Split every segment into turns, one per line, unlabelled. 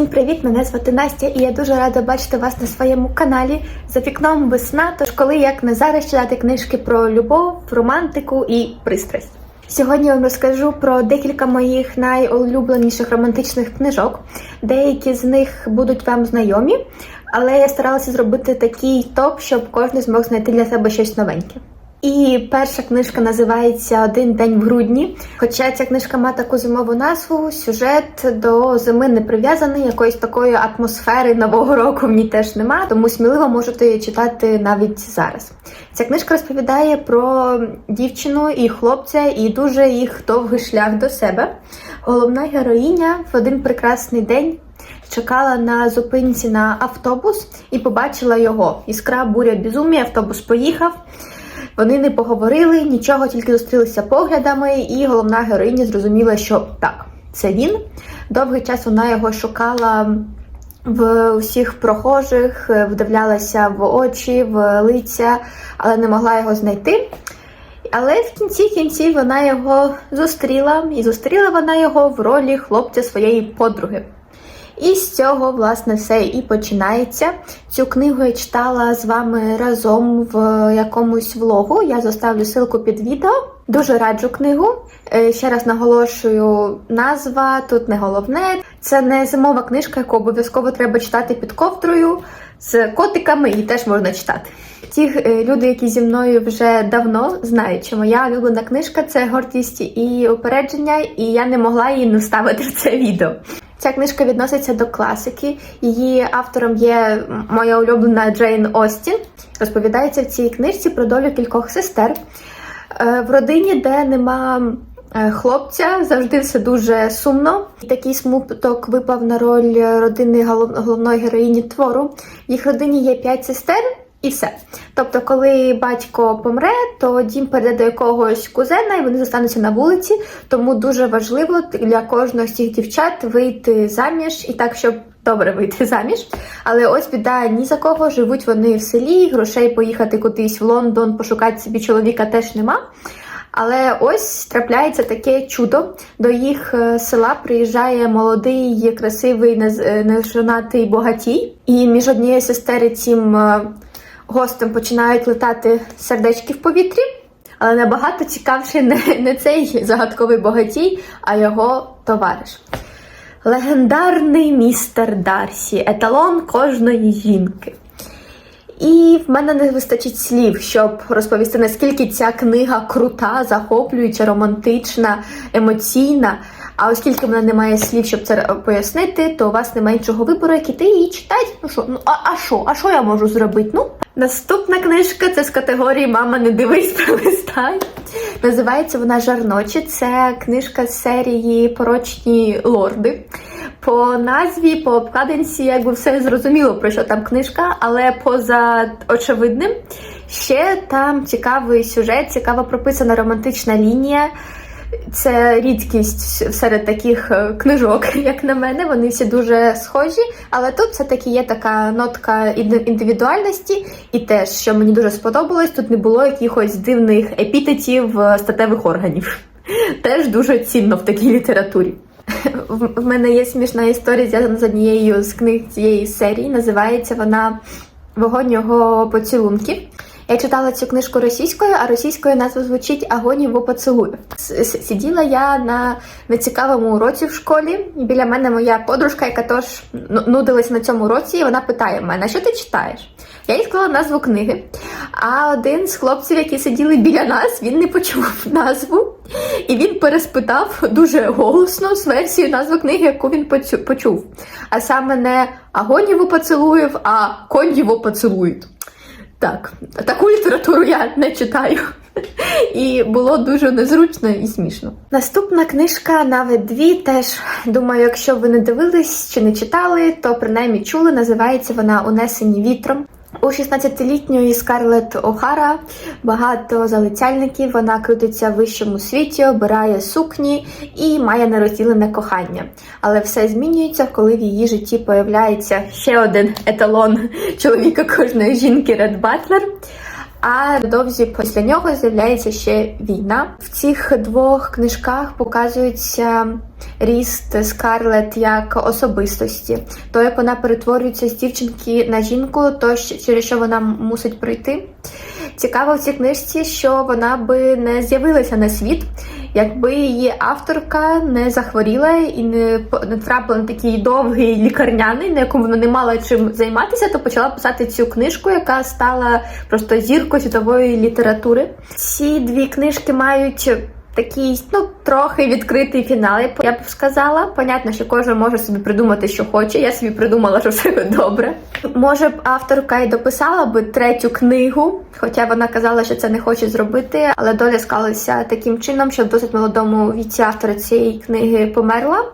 Всім привіт! Мене звати Настя, і я дуже рада бачити вас на своєму каналі. За вікном весна, тож коли як не зараз читати книжки про любов, романтику і пристрасть. Сьогодні я вам розкажу про декілька моїх найулюбленіших романтичних книжок. Деякі з них будуть вам знайомі, але я старалася зробити такий топ, щоб кожен змог знайти для себе щось новеньке. І перша книжка називається Один день в грудні. Хоча ця книжка має таку зимову назву, сюжет до зими не прив'язаний, якоїсь такої атмосфери нового року в ній теж нема, тому сміливо можете її читати навіть зараз. Ця книжка розповідає про дівчину і хлопця, і дуже їх довгий шлях до себе. Головна героїня в один прекрасний день. Чекала на зупинці на автобус і побачила його. Іскра буря безумія, автобус поїхав. Вони не поговорили, нічого, тільки зустрілися поглядами, і головна героїня зрозуміла, що так, це він. Довгий час вона його шукала в усіх прохожих, вдивлялася в очі, в лиця, але не могла його знайти. Але в кінці кінців вона його зустріла, і зустріла вона його в ролі хлопця своєї подруги. І з цього, власне, все і починається. Цю книгу я читала з вами разом в якомусь влогу. Я заставлю ссылку під відео. Дуже раджу книгу. Е, Ще раз наголошую, назва тут не головне. Це не зимова книжка, яку обов'язково треба читати під ковдрою. З котиками її теж можна читати. Ті е, люди, які зі мною вже давно знають, що моя улюблена книжка це гордість і упередження, і я не могла її не вставити в це відео. Ця книжка відноситься до класики. Її автором є моя улюблена Джейн Остін. Розповідається в цій книжці про долю кількох сестер. Е, В родині, де нема е, хлопця, завжди все дуже сумно. І такий смуток випав на роль родини головної героїні твору. В їх родині є п'ять сестер. І все. Тобто, коли батько помре, то дім перейде до якогось кузена, і вони зостануться на вулиці. Тому дуже важливо для кожного з цих дівчат вийти заміж і так, щоб добре вийти заміж. Але ось біда ні за кого живуть вони в селі, грошей поїхати кудись в Лондон, пошукати собі чоловіка теж нема. Але ось трапляється таке чудо. До їх е, села приїжджає молодий, красивий, е, нежонатий богатій. І між однією сестери цим е, гостем починають летати сердечки в повітрі. Але набагато цікавше не, не цей загадковий богатій, а його товариш. Легендарний містер Дарсі, еталон кожної жінки. І в мене не вистачить слів, щоб розповісти, наскільки ця книга крута, захоплююча, романтична, емоційна. А оскільки в мене немає слів, щоб це пояснити, то у вас немає іншого вибору, як іти і читати. Ну що, ну а, а що? А що я можу зробити? Ну, наступна книжка це з категорії Мама, не дивись, пролистай. Називається вона Жарночі. Це книжка з серії Порочні лорди. По назві, по обкладинці, якби все зрозуміло, про що там книжка, але поза очевидним, ще там цікавий сюжет, цікаво прописана романтична лінія. Це рідкість серед таких е, книжок, як на мене. Вони всі дуже схожі, але тут все-таки є така нотка індивідуальності, і теж, що мені дуже сподобалось, тут не було якихось дивних епітетів е, статевих органів. Теж дуже цінно в такій літературі. В мене є смішна історія зв'язана з однією з книг цієї серії. Називається вона Вогонь його поцілунків. Я читала цю книжку російською, а російською назва звучить поцілую. С- с- Сиділа я на нецікавому уроці в школі, біля мене моя подружка, яка теж ну- нудилась на цьому уроці, і вона питає мене, що ти читаєш? Я їй сказала назву книги. А один з хлопців, які сиділи біля нас, він не почув назву. І він переспитав дуже голосно з версією назви книги, яку він почув. А саме не Агонь його а конь його поцілують. Так, таку літературу я не читаю. І було дуже незручно і смішно. Наступна книжка навіть дві. Теж думаю, якщо ви не дивились чи не читали, то принаймні чули. Називається вона Унесені вітром. У 16-літньої Скарлетт О'Хара багато залицяльників. Вона крутиться в вищому світі, обирає сукні і має нерозділене кохання. Але все змінюється, коли в її житті появляється ще один еталон чоловіка кожної жінки Ред Батлер. А довзі після нього з'являється ще війна. В цих двох книжках показується ріст Скарлет як особистості, то як вона перетворюється з дівчинки на жінку, то через що вона мусить пройти. Цікаво в цій книжці, що вона би не з'явилася на світ, якби її авторка не захворіла і не, не трапила на такий довгий лікарняний, на якому вона не мала чим займатися, то почала писати цю книжку, яка стала просто зіркою світової літератури. Ці дві книжки мають. Такий, ну, трохи відкритий фінал, я б сказала. Понятно, що кожен може собі придумати, що хоче. Я собі придумала, що все добре. Може б авторка і дописала би третю книгу, хоча вона казала, що це не хоче зробити, але доля склалася таким чином, що в досить молодому віці автора цієї книги померла.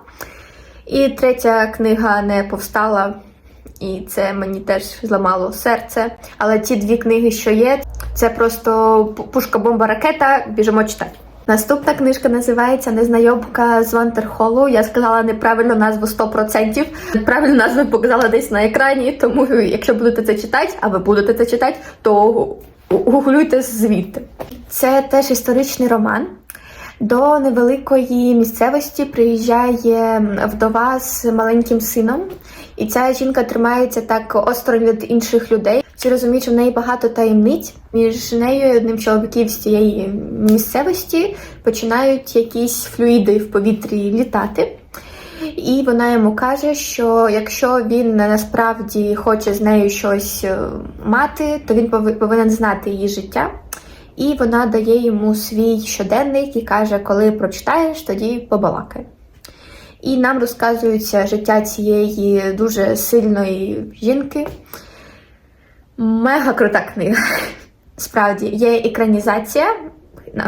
І третя книга не повстала, і це мені теж зламало серце. Але ті дві книги, що є, це просто пушка, бомба, ракета. Біжимо читати. Наступна книжка називається Незнайомка з Вантерхолу. Я сказала неправильну назву 100%. Правильну назву показала десь на екрані, тому якщо будете це читати, а ви будете це читати, то гу- гуглюйте звідти. Це теж історичний роман. До невеликої місцевості приїжджає вдова з маленьким сином, і ця жінка тримається так осторонь від інших людей. Всі розуміють, що в неї багато таємниць. Між нею і одним чоловіків з цієї місцевості починають якісь флюїди в повітрі літати. І вона йому каже, що якщо він насправді хоче з нею щось е, мати, то він повинен знати її життя. І вона дає йому свій щоденник і каже, коли прочитаєш, тоді побалакай. І нам розказується життя цієї дуже сильної жінки. Мега крута книга. Справді, є екранізація,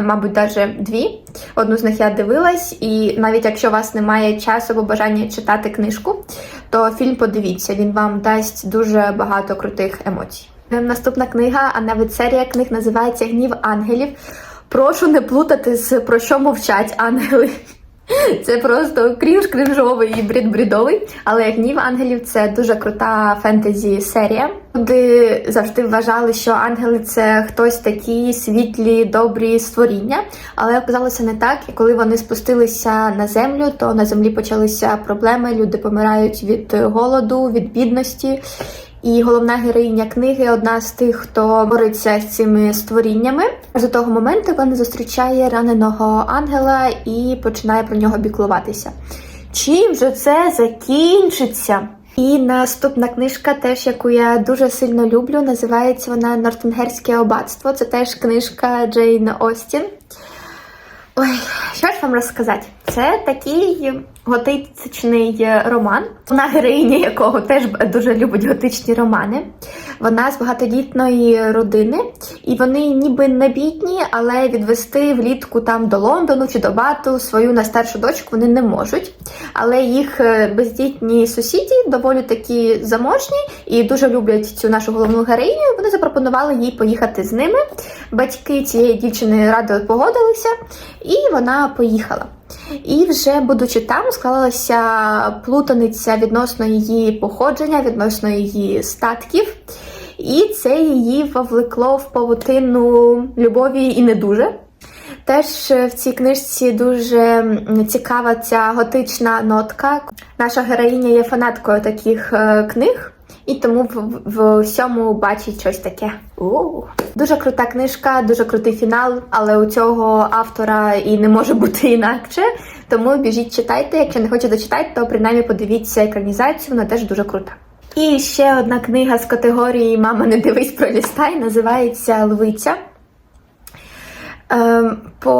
мабуть, навіть дві. Одну з них я дивилась, і навіть якщо у вас немає часу або бажання читати книжку, то фільм подивіться, він вам дасть дуже багато крутих емоцій. Ем, Наступна книга, а навіть серія книг називається Гнів ангелів. Прошу не плутати з про що мовчать ангели. Це просто крінж крінжовий і брід брідовий. Але гнів ангелів це дуже крута фентезі серія. Люди завжди вважали, що ангели це хтось такі світлі, добрі створіння. Але оказалося не так. І коли вони спустилися на землю, то на землі почалися проблеми. Люди помирають від голоду, від бідності. І головна героїня книги одна з тих, хто бореться з цими створіннями. З того моменту вона зустрічає раненого ангела і починає про нього біклуватися. Чим же це закінчиться? І наступна книжка, теж яку я дуже сильно люблю, називається вона Нортенгерське аббатство. Це теж книжка Джейн Остін. Ой, що ж вам розказати? Це такий готичний роман, вона героїня якого теж дуже любить готичні романи. Вона з багатодітної родини, і вони ніби не бідні, але відвести влітку там до Лондону чи до Бату свою найстаршу дочку вони не можуть. Але їх е, бездітні сусіді доволі такі заможні і дуже люблять цю нашу головну героїню. Вони запропонували їй поїхати з ними. Батьки цієї дівчини радо погодилися, і вона поїхала. І вже будучи там, склалася плутаниця відносно її походження, відносно її статків. І це її повлекло в павутину любові і не дуже. Теж е, в цій книжці дуже цікава ця готична нотка. Наша героїня є фанаткою таких е, книг, і тому в, всьому бачить щось таке. у Дуже крута книжка, дуже крутий фінал, але у цього автора і не може бути інакше. Тому біжіть читайте. Якщо не хочете читати, то принаймні подивіться екранізацію, вона теж дуже крута. І ще одна книга з категорії Мама, не дивись пролістай називається Лвиця. Ем, по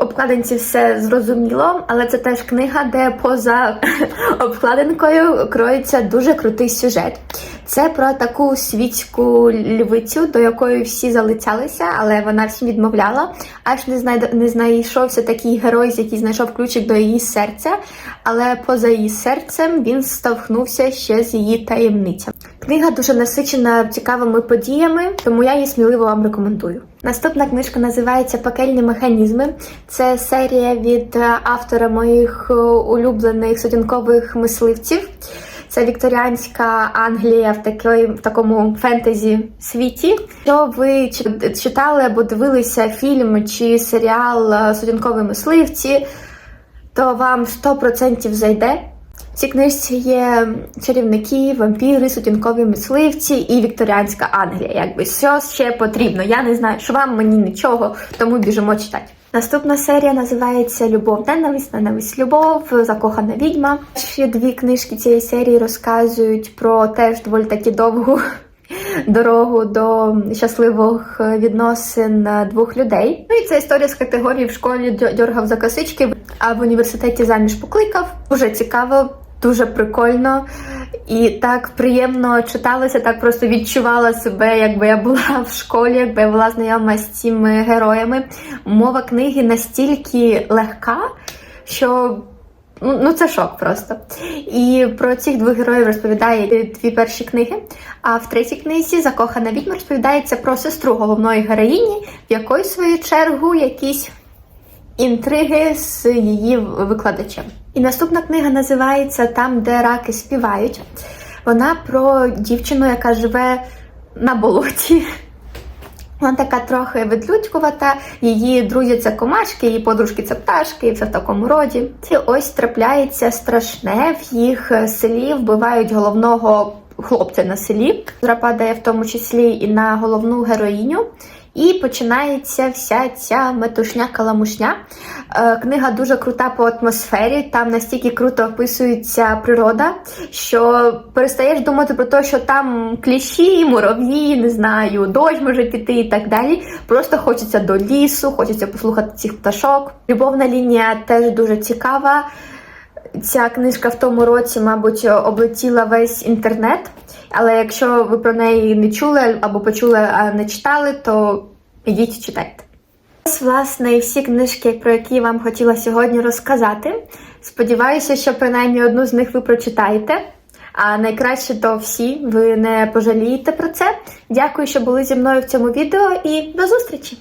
обкладинці все зрозуміло, але це теж книга, де поза обкладинкою кроється дуже крутий сюжет. Це про таку світську львицю, до якої всі залицялися, але вона всім відмовляла. Аж не знайд... не знайшовся такий герой, який знайшов ключик до її серця, але поза її серцем він стовхнувся ще з її таємницями. Книга дуже насичена цікавими подіями, тому я її сміливо вам рекомендую. Наступна книжка називається Пекельні механізми. Це серія від е, автора моїх е, улюблених сутінкових мисливців. Це вікторіанська Англія в, такої, в такому фентезі світі. Якщо ви чи- читали або дивилися фільм чи серіал е, Сутінкові мисливці, то вам 100% зайде. В цій книжці є чарівники, вампіри, сутінкові мисливці і вікторіанська Англія. Якби що ще потрібно. Я не знаю, що вам мені нічого, тому біжимо читати. Наступна серія називається Любов, ненависть, ненависть, любов, закохана відьма. Ще дві книжки цієї серії розказують про теж доволі таки довгу дорогу до щасливих відносин двох людей. Ну і це історія з категорії в школі дьоргав за косички, а в університеті заміж покликав. Дуже цікаво, дуже прикольно. І так приємно читалося, так просто відчувала себе, якби я була в школі, якби я була знайома з цими героями. Мова книги настільки легка, що Ну, ну це шок просто. І про цих двох героїв розповідає дві перші книги. А в третій книзі Закохана відьма розповідається про сестру головної героїні, в якої, в свою чергу, якісь інтриги з її викладачем. І наступна книга називається Там, де раки співають. Вона про дівчину, яка живе на болоті. Вона така трохи відлюдькувата, її друзі це комашки, її подружки це пташки, і все в такому роді. І ось трапляється страшне в їх селі, вбивають головного хлопця на селі. Зра падає в тому числі і на головну героїню. І починається вся ця метушня каламушня. Е, Книга дуже крута по атмосфері. Там настільки круто описується природа, що перестаєш думати про те, що там кліщі, мурав'ї, не знаю, дощ може піти і так далі. Просто хочеться до лісу, хочеться послухати цих пташок. Любовна лінія теж дуже цікава. Ця книжка в тому році, мабуть, облетіла весь інтернет. Але якщо ви про неї не чули або почули, а не читали, то ідіть читайте. Ось, власне, і всі книжки, про які я вам хотіла сьогодні розказати. Сподіваюся, що принаймні одну з них ви прочитаєте. А найкраще то всі, ви не пожалієте про це. Дякую, що були зі мною в цьому відео, і до зустрічі!